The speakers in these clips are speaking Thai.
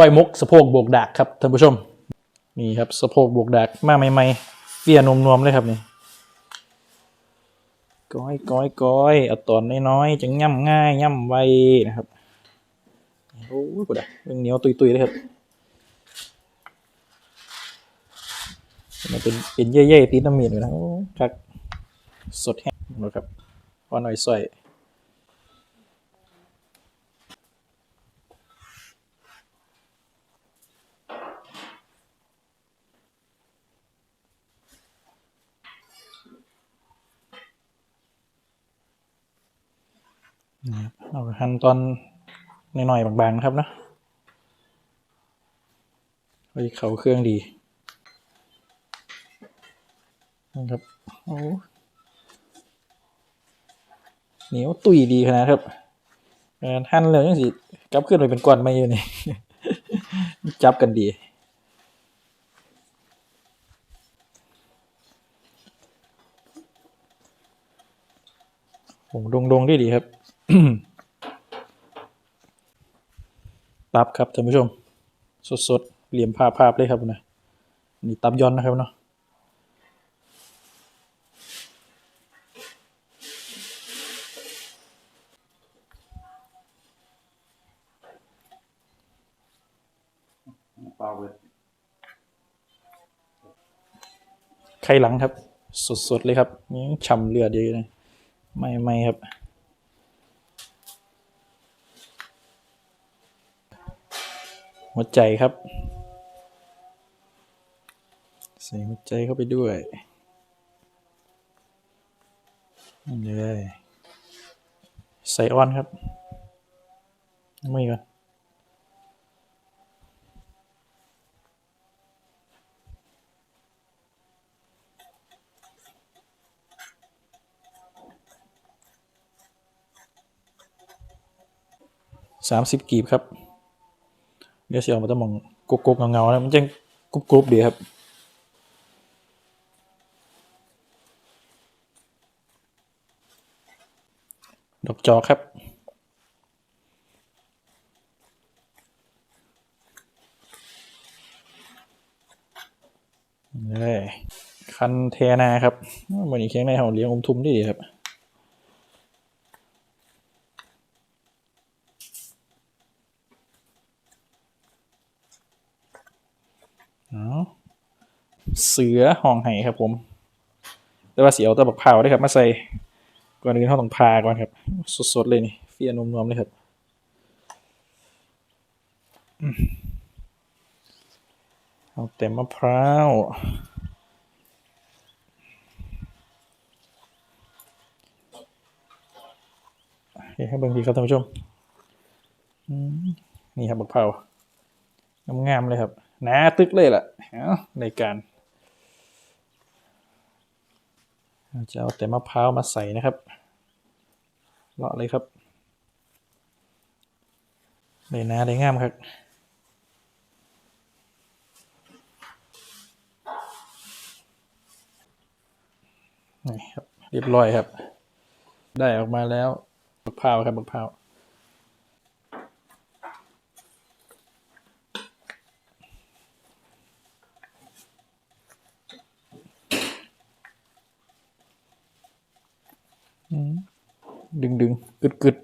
ก้อยมกสะโพกบวกดากครับท่านผู้ชม นี่ครับสะโพกบวกดากมาใหม่ๆเฟียนวมๆเลยครับนี่ก้อยก้อยก้อยเอาตอนน้อยๆจะย่ำง่ายย่ำไวนะครับโอ้ยกูดะเรื่องเหนียวตุยๆเลยครับมันเป็นเป็นเย่ๆตีน้ำมีดเลยนะครับสดแห้งนะครับพอหน่อยใส่ เอาหั่นตอนหน่อยๆบางๆนะครับเนาะไว้เขาเครื่องดีนะครับโอ้เหนียวตุยดีขนาดครับหั่นเลยยังสิกลับขึ้นไปเป็นก้อนไม่อยู่นี่จับกันดีโอ้ดงดงๆได้ดีครับ ตับครับท่านผู้ชม สดๆเหลี่ยมภาพภาพเลยครับนะนี่ตับย้อนนะครับเนาะปลาเวทไข่หลังครับ สดๆเลยครับนี่ฉ่ำเลือดเยอะเลยไม่ไม่ครับ หัวใจครับ ใส่หัวใจเข้าไปด้วยนี่เลยใส่ออนครับไม่ก่อนสามสิบกีบครับ เดี๋ยวเสียงมันจะมองกุกกุกเงาเงาๆนะมันจะกรุบกรุบดีครับดอกจอครับ เลยคันเทนาครับวันนี้เคียงในเขาเลี้ยงอมทุมดีครับ เสือห้องไห้ครับผม แต่ว่าเสียวตะบักเผาด้วยครับ มาใส่ก่อนอื่นเขาต้องพาก่อนครับ สดๆเลยนี่เฟียนมๆเลยครับเอาแต่มะพร้าวโอเคครับเบางทีครับท่านผู้ชมอืมนี่ครับบักเผางามๆเลยครับ หนาตึกเลยล่ะในการจะเอาแต่มะพร้าวมาใส่นะครับเลาะเลยครับได้หนาได้งามครับนี่ครับเรียบร้อยครับ ได้ออกมาแล้วมะพร้าวครับมะพร้าว ดึงดึงกึดกึด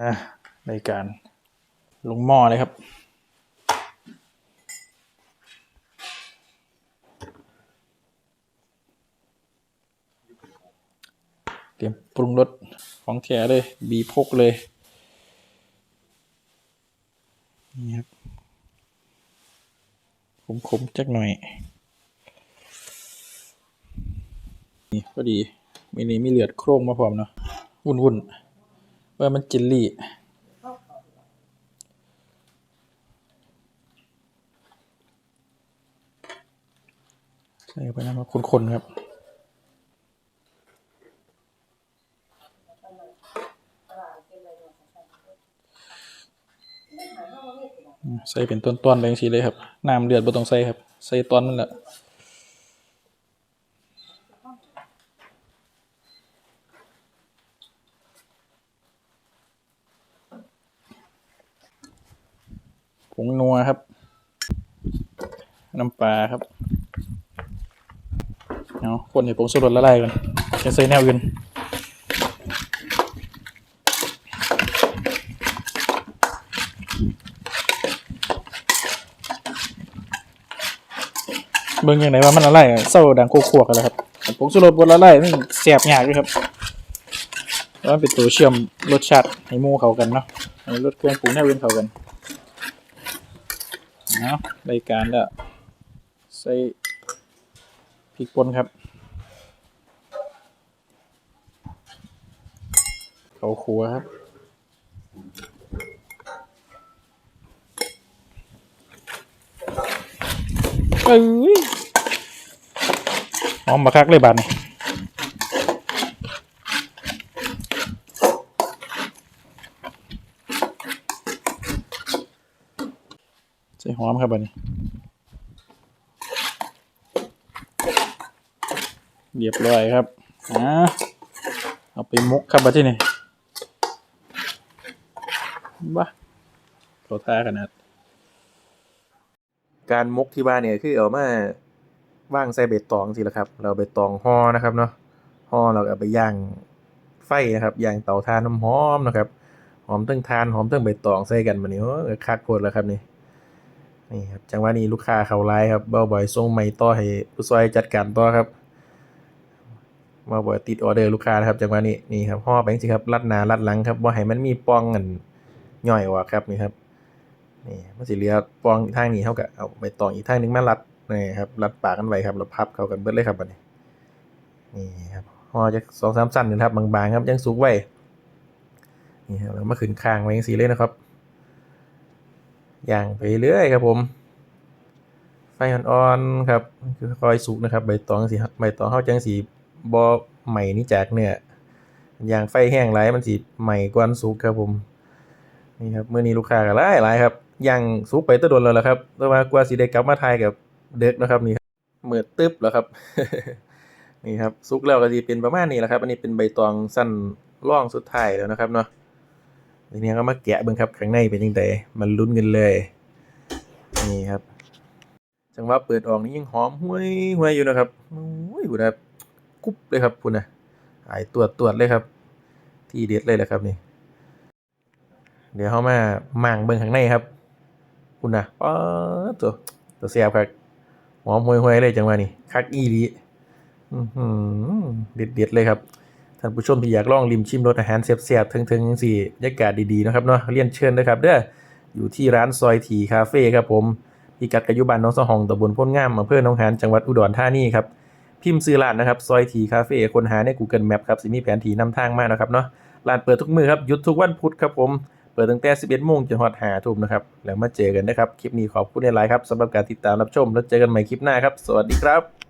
อะในการลงหม้อเลยครับ เตรียมปรุงรสของแท้เลย บีพกเลย นี่ครับขมๆจักหน่อย นี่พอดีมีนี่มีเลือดโครงมาพร้อมเนาะวุ่นวุ่นว่ามันจิลลี่ใส่ไปนะมาคนๆครับใส่เป็นต้นๆไปจังซี่เลยครับน้ำเลือดบ่ต้องใส่ครับ ใส่ตอนมันแหละ ผงนัวครับ น้ำปลาครับเอาคนให้ผงชูรสละลายก่อนจะใส่แนวอื่นเบิ่งยังไงว่ามันละลายเศร้าดังโคกๆกันแล้วครับผงชูรสบนละลายนี่เสียบยากด้วยครับแล้วมันเป็นตัวเชื่อมรสชาติให้มูเข้ากันเนาะให้รสเครื่องปรุงแนวอื่นเข้ากัน เอารายการแล้วใส่พริกป่นครับ เขาครัวครับเอ้ยหอมมาคักเลยบาดนี่ ใส่หอมครับบาดนี้เรียบร้อยครับอ่าเอาไปมุกครับบาที่นี่บ้าเขาท่าขนาด การมุกที่บ้านเนี่ยคือเอามาว่างใส่ใบตองสิละครับ เราใบตองห่อนะครับเนาะห่อเราก็เอาไปย่างไฟนะครับย่างเตาถ่านน้ำหอมนะครับ หอมเตั้งทานหอมเตั้งใบตองใส่กันมานี่โอ้ยคักโคตรแล้วครับนี่ นี่ครับจังหวะนี้ลูกค้าเขาไลน์ครับเบ้าบ่อยส่งไม้ต่อให้ผู้ซอยจัดการต่อครับมาบ่อยติดออเดอร์ลูกค้านะครับจังหวะนี้นี่ครับห่อแบงค์สิครับรัดหนารัดหลังครับว่าให้มันมีปองกันย่อยออกครับนี่ครับนี่มันสิเหลือปองทางนี้เท่ากับเอาใบตองอีกทางนึงมารัดนี่ครับรัดปากกันไว้ครับแล้วพับเข้ากันเบิดเลยครับบัดนี้นี่ครับห่อจะสองสามสั้นนะครับบางๆครับยังสุกไว้นี่ครับแล้วมาขึ้นคางไว้ยังสีเลยนะครับ ย่างไปเรื่อยครับผม ไฟอ่อนๆครับคือคอยสุกนะครับ ใบตองสีใบตองเข้าจังสีบอใหม่นี่จากเนี่ยย่างไฟแห้งไรมันสีใหม่กว่าสุกครับผมนี่ครับเมื้อนี้ลูกค้าก็หลายหลายครับย่างสุกไปแตะโดนแล้วล่ะครับแต่ว่ากว่าสิได้กลับมาทายกับเด็กนะครับนี่ครับมืดตึ๊บแล้วครับนี่ครับสุกแล้วก็สิเป็นประมาณนี้แหละครับ อันนี้เป็นใบตองสั้นร่องสุดท้ายแล้วนะครับเนาะ ทีนี้ก็มาแกะเบิ่งครับข้างในเป็นจังไดมันลุ้นกันเลย นี่ครับ จังหวะเปิดออกนี่ยังหอมห้วยห้วยอยู่นะครับโอ้ยพุ่นะครับกุ๊บเลยครับพุ่นะหายตรวจตรวจเลยครับ ที่เด็ดเลยแหละครับนี่ เดี๋ยวเขามาหมั่งเบิ่งข้างในครับ คุณนะป๊าตัวตัวเสียบครับหอมห่วยๆเลยจังหวะนี้คักอีหลีอื้อหือเด็ดเลยครับ ท่านผู้ชมที่อยากลองริมชิมรสอาหารเสียบๆถึงๆสี่บรรยากาศดีๆนะครับเนาะเรียนเชิญนะครับเด้ออยู่ที่ร้านซอยทีคาเฟ่ครับผมพิกัดกยุบันน้องสะหองตำบลพ้นงามอำเภอหนองหานจังหวัดอุดรธานีครับพิมพ์ซื้อร้านนะครับซอยทีคาเฟ่คนหาใน Google Map ครับสิมีแผนที่นำทางมานะครับเนาะร้านเปิดทุกมื้อครับหยุดทุกวันพุธครับผมเปิดตั้งแต่ 11โมงจนฮอด5ทุ่มนะครับ แล้วมาเจอกันนะครับ คลิปนี้ขอบคุณในไลน์ครับสำหรับการติดตามรับชม แล้วเจอกันใหม่คลิปหน้าครับ สวัสดีครับ